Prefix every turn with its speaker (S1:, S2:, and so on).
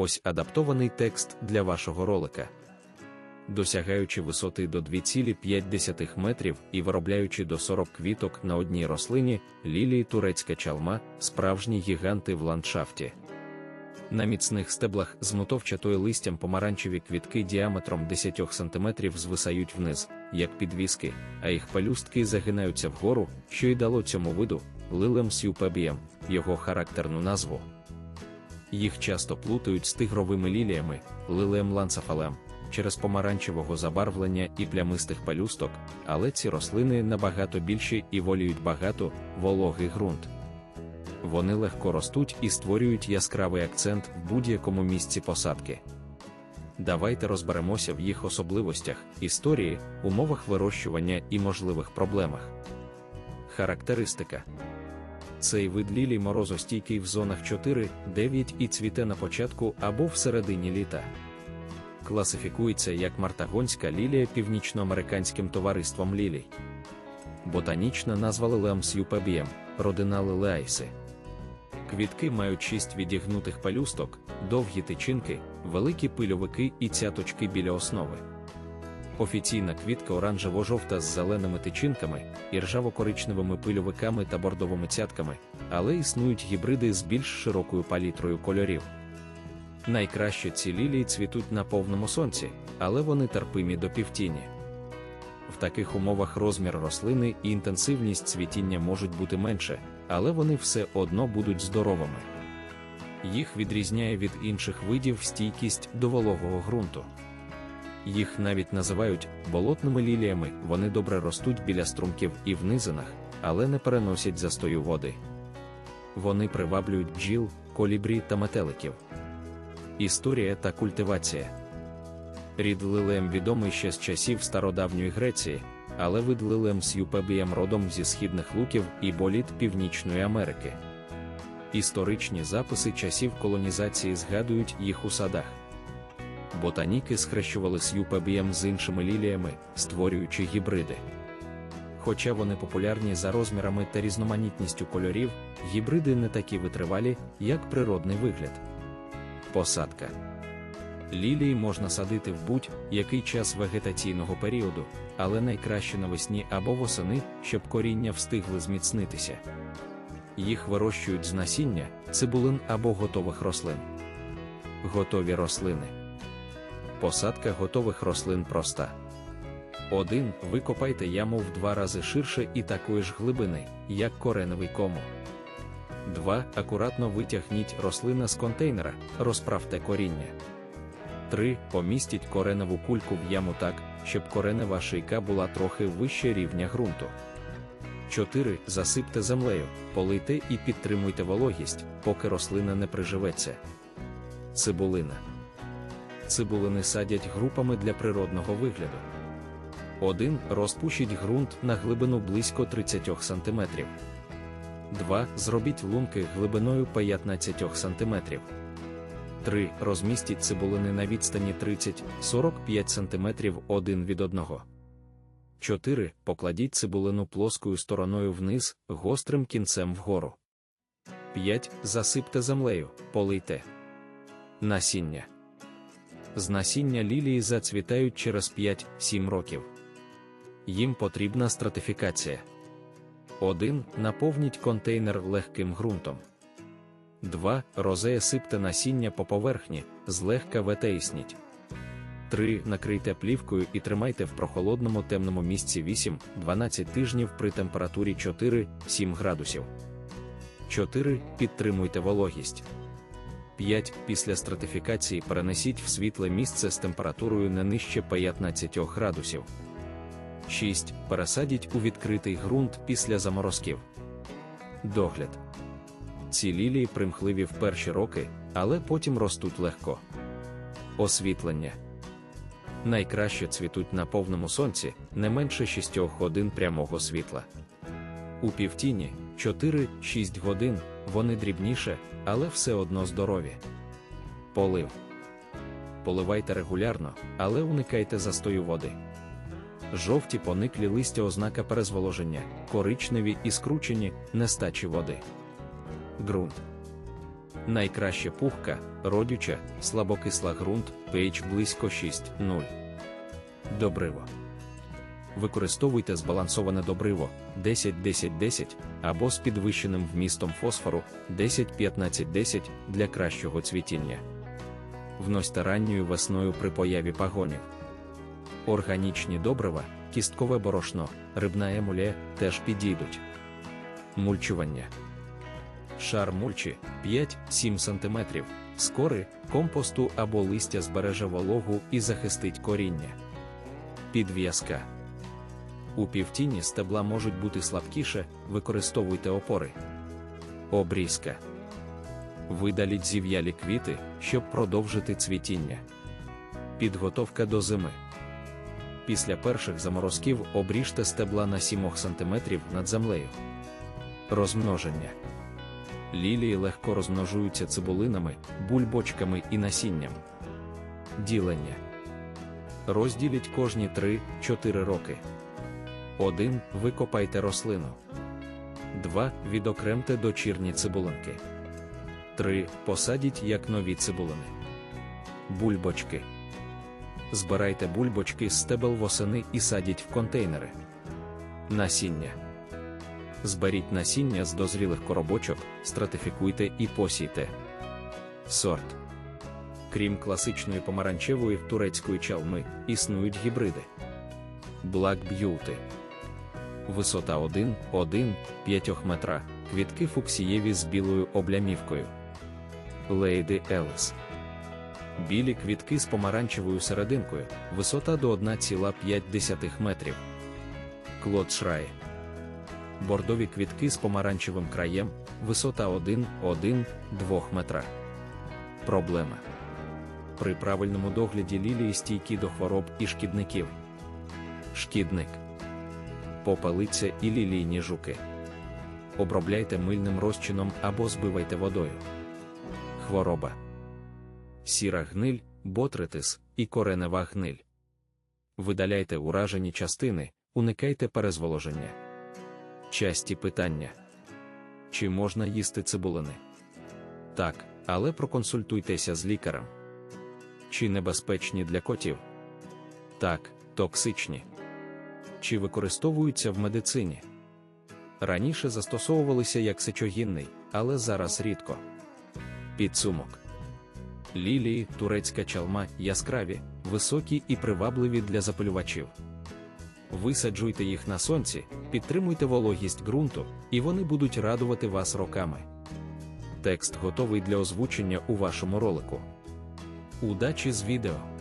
S1: Ось адаптований текст для вашого ролика. Досягаючи висоти до 2,5 метрів і виробляючи до 40 квіток на одній рослині, лілії турецька чалма справжні гіганти в ландшафті. На міцних стеблах з мотовчатою листям помаранчеві квітки діаметром 10 см звисають вниз, як підвіски, а їх пелюстки загинаються вгору, що й дало цьому виду лилем сюпебієм, його характерну назву. Їх часто плутають з тигровими ліліями, лилем ланцефалем, через помаранчевого забарвлення і плямистих пелюсток, але ці рослини набагато більші і воліють багато вологий ґрунт. Вони легко ростуть і створюють яскравий акцент в будь-якому місці посадки. Давайте розберемося в їх особливостях, історії, умовах вирощування і можливих проблемах. Характеристика цей вид лілій морозостійкий в зонах 4, 9 і цвіте на початку або всередині літа. Класифікується як мартагонська лілія північноамериканським товариством лілій. Ботанічна назва Лилеам сюпебієм, родина лилеайси. Квітки мають шість відігнутих пелюсток, довгі тичинки, великі пильовики і цяточки біля основи. Офіційна квітка оранжево-жовта з зеленими тичинками, і ржаво-коричневими пильовиками та бордовими цятками, але існують гібриди з більш широкою палітрою кольорів. Найкраще ці лілії цвітуть на повному сонці, але вони терпимі до півтіні. В таких умовах розмір рослини і інтенсивність цвітіння можуть бути менше, але вони все одно будуть здоровими. Їх відрізняє від інших видів стійкість до вологого ґрунту. Їх навіть називають болотними ліліями, вони добре ростуть біля струмків і в низинах, але не переносять застою води. Вони приваблюють бджіл, колібрі та метеликів. Історія та культивація. Рід лилем відомий ще з часів стародавньої Греції, але вид лилем сюпебієм родом зі східних луків і боліт Північної Америки. Історичні записи часів колонізації згадують їх у садах. Ботаніки схрещували сюпебієм з іншими ліліями, створюючи гібриди. Хоча вони популярні за розмірами та різноманітністю кольорів, гібриди не такі витривалі, як природний вигляд. Посадка лілії можна садити в будь-який час вегетаційного періоду, але найкраще навесні або восени, щоб коріння встигли зміцнитися. Їх вирощують з насіння, цибулин або готових рослин. Готові рослини. Посадка готових рослин проста. 1. Викопайте яму в два рази ширше і такої ж глибини, як кореневий кому. 2. Акуратно витягніть рослина з контейнера, розправте коріння. 3. Помістіть кореневу кульку в яму так, щоб коренева шийка була трохи вище рівня ґрунту. 4. Засипте землею, полийте і підтримуйте вологість, поки рослина не приживеться. Цибулина. Цибулини садять групами для природного вигляду. 1. Розпушіть ґрунт на глибину близько 30 см. 2. Зробіть лунки глибиною 15 см. 3. Розмістіть цибулини на відстані 30-45 см один від одного. 4. Покладіть цибулину плоскою стороною вниз, гострим кінцем вгору. 5. Засипте землею, полийте. Насіння. З насіння лілії зацвітають через 5-7 років. Їм потрібна стратифікація. 1. Наповніть контейнер легким ґрунтом. 2. Розея сипте насіння по поверхні, злегка ветеїсніть. 3. Накрийте плівкою і тримайте в прохолодному темному місці 8-12 тижнів при температурі 4-7 градусів. 4. Підтримуйте вологість. 5. Після стратифікації перенесіть в світле місце з температурою не нижче 15 градусів. 6. Пересадіть у відкритий ґрунт після заморозків. Догляд. Ці лілії примхливі в перші роки, але потім ростуть легко. Освітлення. Найкраще цвітуть на повному сонці не менше 6 годин прямого світла. У півтіні 4-6 годин вони дрібніше, але все одно здорові. Полив. Поливайте регулярно, але уникайте застою води. Жовті пониклі листя ознака перезволоження, коричневі і скручені, нестачі води ґрунт. Найкраще пухка, родюча, слабокисла ґрунт, pH близько 6,0. Добриво. Використовуйте збалансоване добриво 10-10-10 або з підвищеним вмістом фосфору 10-15-10 для кращого цвітіння. Вносьте ранньою весною при появі пагонів. Органічні добрива, кісткове борошно, рибна емулія теж підійдуть. Мульчування. Шар мульчі 5-7 см, з кори, компосту або листя збереже вологу і захистить коріння. Підв'язка. У півтіні стебла можуть бути слабкіше, використовуйте опори. Обрізка. Видаліть зів'ялі квіти, щоб продовжити цвітіння. Підготовка до зими. Після перших заморозків обріжте стебла на 7 см над землею. Розмноження. Лілії легко розмножуються цибулинами, бульбочками і насінням. Ділення. Розділіть кожні 3-4 роки. 1. Викопайте рослину. 2. Відокремте дочірні цибулинки. 3. Посадіть як нові цибулини. Бульбочки. Збирайте бульбочки з стебел восени і садіть в контейнери. Насіння. Зберіть насіння з дозрілих коробочок, стратифікуйте і посійте. Сорт. Крім класичної помаранчевої турецької чалми, існують гібриди. Black Beauty. Висота 1, 1, 5 метра, квітки фуксієві з білою облямівкою. Лейди Елис. Білі квітки з помаранчевою серединкою, висота до 1,5 метрів. Клод Шрай. Бордові квітки з помаранчевим краєм, висота 1, 1, 2 метра. Проблема. При правильному догляді лілії стійкі до хвороб і шкідників. Шкідник. Попелиця і лілійні жуки. Обробляйте мильним розчином або збивайте водою. Хвороба. Сіра гниль, ботритис і коренева гниль. Видаляйте уражені частини, уникайте перезволоження. Часті питання. Чи можна їсти цибулини? Так, але проконсультуйтеся з лікарем. Чи небезпечні для котів? Так, токсичні. Чи використовуються в медицині? Раніше застосовувалися як сечогінний, але зараз рідко. Підсумок. Лілії, турецька чалма яскраві, високі і привабливі для запалювачів. Висаджуйте їх на сонці, підтримуйте вологість ґрунту, і вони будуть радувати вас роками. Текст готовий для озвучення у вашому ролику. Удачі з відео!